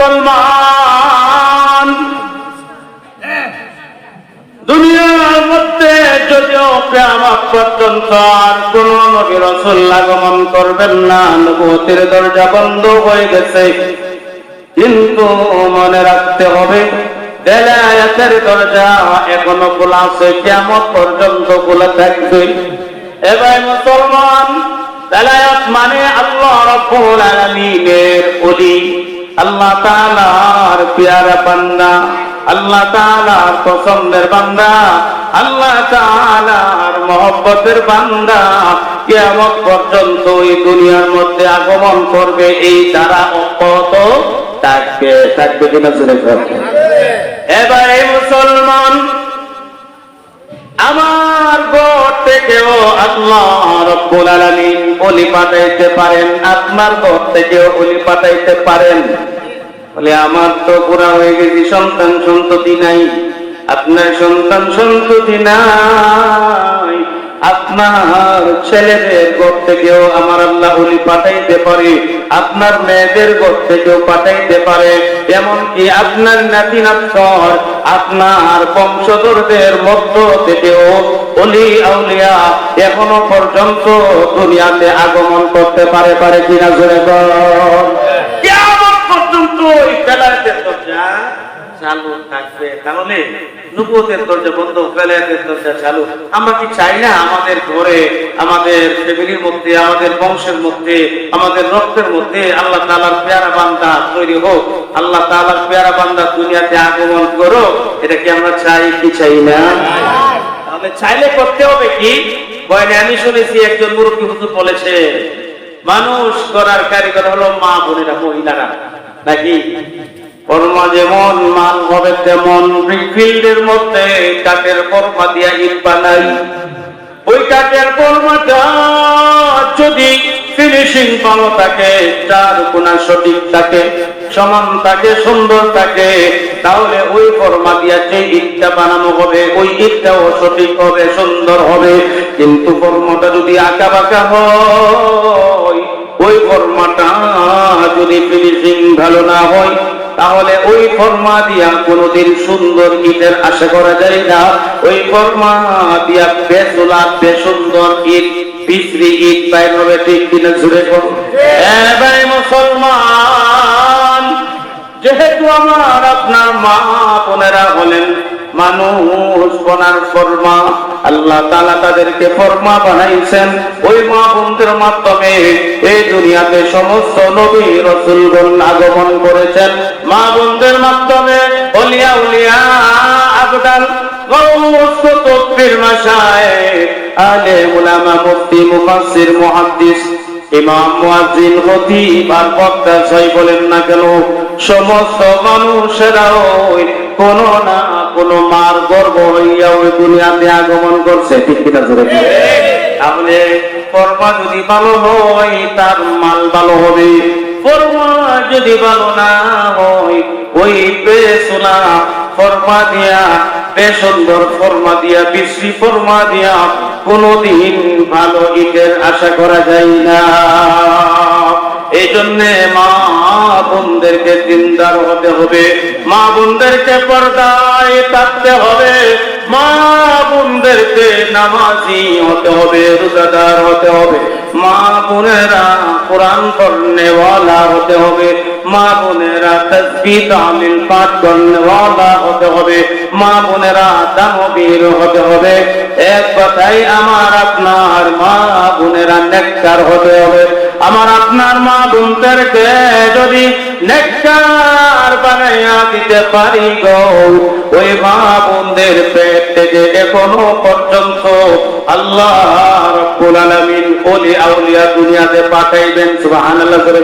মুসলমান। দুনিয়ার মধ্যে যদিও কেমন পর্যন্ত আর কোন নবী রসুল আগমন করবেন না নবুতির দরজা বন্ধ হয়ে গেছে। কিন্তু মনে রাখতে হবে বেলায়াতের দরজা এখনও খোলা আছে কেমন পর্যন্ত খোলা থাকবে। এবার মুসলমান বেলায়াত মানে আল্লাহ রব্বুল আলামিনের ওলি। আল্লাহ তালার পিয়ারা বান্দা আল্লাহ তালার পছন্দের বান্দা আল্লাহ তালার মহব্বতের বান্দা। কেমন পর্যন্ত এই দুনিয়ার মধ্যে আগমন করবে এই তারা অব্যাহত থাকবে থাকবে কিনা শুনে এবার এই মুসলমান আমার ঘর থেকেও আল্লাহ রব্বুল আলামিন ওলি পাঠাইতে পারেন, আপনার ঘর থেকেও ওলি পাঠাইতে পারেন। বলে, আমার তো পুরা হয়ে গেছি, সন্তান সন্ততি নাই। আপনার সন্তান সন্ততি নাই আপনার ছেলেদের ঘর থেকেও আমার আল্লাহ ওলি পাঠাইতে পারে, আপনার মেয়েদের ঘর থেকেও পাঠাইতে পারে। এমনকি আপনার নাতি নাতর আপনার বংশধরদের মধ্য থেকেও অলি আউলিয়া এখনও পর্যন্ত দুনিয়াতে আগমন করতে পারে পারে কিনা জোরে কর কেমন পর্যন্ত ওই বেলায়েতের দরজা, চালু থাকবে। দরজা বন্ধ দরজা চালু। আমরা কি চাই না আমাদের ঘরে, আমাদের ফ্যামিলির মধ্যে, আমাদের বংশের মধ্যে, আমাদের রক্তের মধ্যে আল্লাহ পেয়ারা বান্দা তৈরি হোক? আল্লাহ পেয়ারা বান্দা দুনিয়াতে আগমন করো এটা কি আমরা চাই কি চাই না? তাহলে চাইলে করতে হবে কি? আমি শুনেছি, একজন মুরব্বী হুজুর বলেছে, মানুষ করার কারিগর হলো মা বোনেরা, মহিলারা। নাকি? যেমন হবে তেমন মধ্যে দিয়া ইট বানাই। ওই যদি ফিনিশিং ভালো থাকে চার কোনা সঠিক থাকে, সমান থাকে, সুন্দর থাকে, তাহলে ওই কর্মা দিয়া যে ইটটা বানানো হবে, ওই ইটটাও সঠিক হবে, সুন্দর হবে। কিন্তু কর্মটা যদি আঁকা বাঁকা হয় ওই কর্মাটা যদি ফিনিশিং ভালো না হয়, তাহলে ওই ফর্মা দিয়া কোনোদিন সুন্দর ইটের আশা করা যায় না। ওই ফর্মা দিয়া বেসোলা বেসুন্দর ইট, বিশ্রী ইট বাইর হবে ঠিক কিনা জুড়ে এবারে মুসলমান, যেহেতু আমার আপনার মা বোনেরা হলেন মানুষ বনার ফরমা। আল্লাহ তাআলা তাদেরকে ফরমা বানাইছেন। ওই মা বোনদের মাধ্যমে এই দুনিয়াতে সমস্ত নবী রসুলগণ আগমন করেছেন। মা বোনদের মাধ্যমে অলিয়া উলিয়া আবদাল সমস্ত মানুষেরাও কোন না, কোন মার গর্ব হইয়া ওই দুনিয়াতে আগমন করছে, ঠিক বলো? তাহলে কর্মা যদি ভালো হয়, তার মাল ভালো হবে কর্মা যদি ভালো না হয়, ওই পেছনা ফরমা দিয়া, বেসুন্দর ফরমা দিয়া, বিশ্রী ফরমা দিয়া কোনদিন ভালো ঈদের আশা করা যায় না এই জন্যে মা বোনদেরকে দিনদার হতে হবে। মা বোনদেরকে পর্দায় থাকতে হবে। মা বোনদেরকে নামাজি হতে হবে, রোজাদার হতে হবে। মা বোনেরা কোরআন পড়নেওয়ালা হতে হবে। মা বোনেরা তসবি তামিল পাঠ করনেওয়ালা হতে হবে। মা বোনেরা দানবীর হতে হবে। এক কথাই আমার আপনার মা বোনেরা নেককার হতে হবে। আমার আপনার মা বোনদেরকে যদি নেককার বানাইয়া দিতে পারি গো। ওই মা বোনদের পেট থেকে এখনও পর্যন্ত আল্লাহ রব্বুল আলামিন ওলি আউলিয়া দুনিয়াতে পাঠাইবেন, সুবহানাল্লাহ করে